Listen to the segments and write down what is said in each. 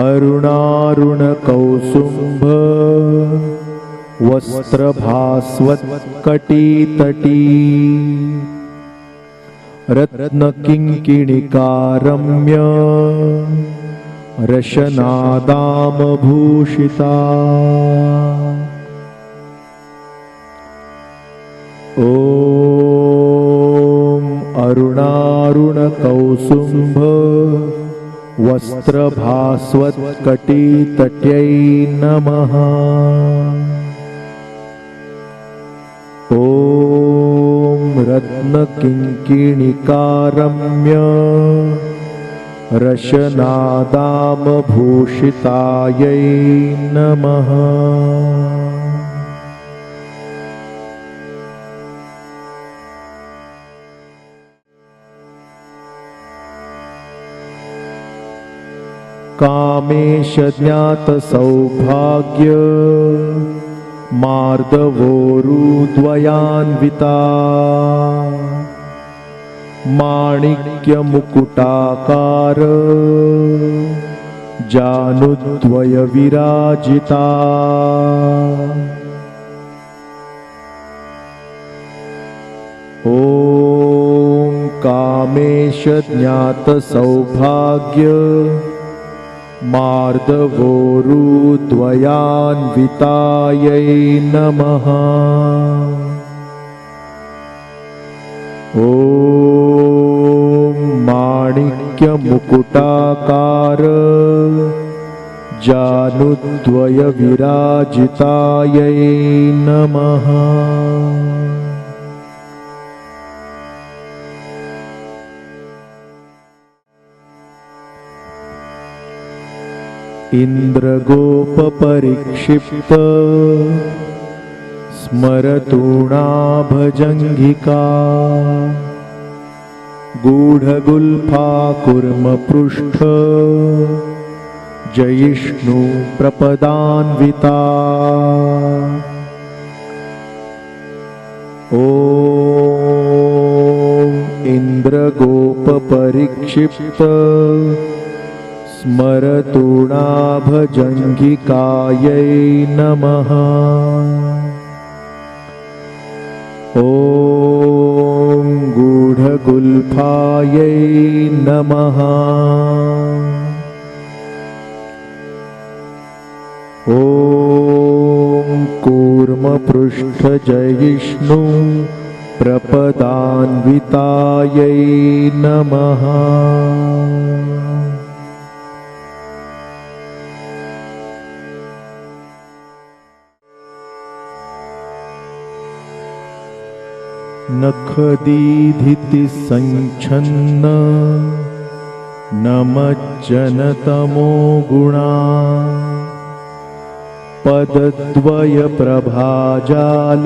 अरुणारुणकौसुम्भ वस्त्रभास्वत्कटीतटी रत्नकिङ्किणिकारम्य रशनादामभूषिता। ॐ अरुणारुणकौसुम्भ वस्त्रभास्वत्कटीतट्यै नमः। ॐ रत्नकिङ्किणिकारम्य रशनादामभूषितायै नमः कामेशज्ञातसौभाग्य। मार्दवोरुद्वयान्विता। माणिक्यमुकुटाकार। जानुद्वयविराजिता। ॐ कामेशज्ञातसौभाग्य मार्दवोरुद्वयान्वितायै नमः। ॐ माणिक्यमुकुटाकार जानुद्वयविराजितायै नमः इन्द्रगोपपरिक्षिप्त स्मरतूणाभजङ्घिका गूढगुल्फा कुर्मपृष्ठ जयिष्णुप्रपदान्विता ॐ इन्द्रगोपपरिक्षिप्त स्मरतूणाभजङ्घिकायै नमः। ॐ गूढगुल्फायै नमः। ॐ कूर्मपृष्ठजयिष्णु प्रपदान्वितायै नमः नखदीधितिसञ्छन्न नमज्जनतमो गुणा। पदद्वयप्रभाजाल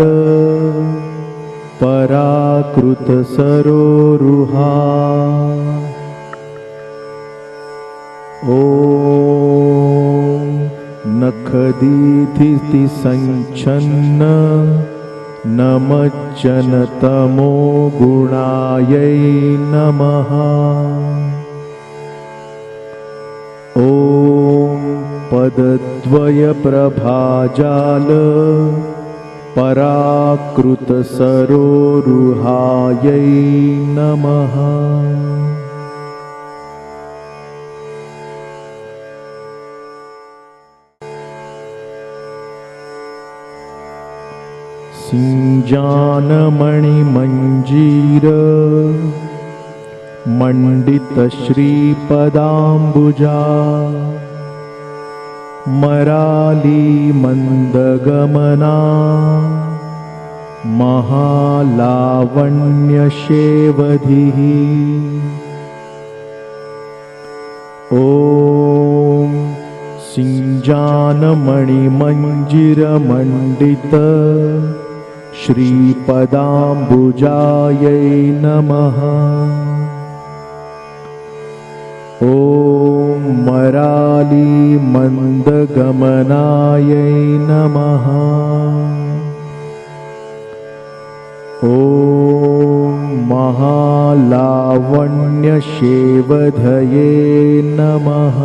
पराकृतसरोरुहा। ॐ नखदीधितिसञ्छन्न नमज्जनतमो गुणायै नमः। ॐ पदद्वयप्रभाजाल पराकृतसरोरुहायै नमः सिञ्जानमणिमञ्जीर मण्डितश्रीपदाम्बुजा मरालीमन्दगमना महालावण्यशेवधिः। ॐ सिञ्जानमणिमञ्जिरमण्डित श्रीपदाम्बुजायै नमः। ॐ मरालीमन्दगमनायै नमः। ॐ महालावण्यशेवधये नमः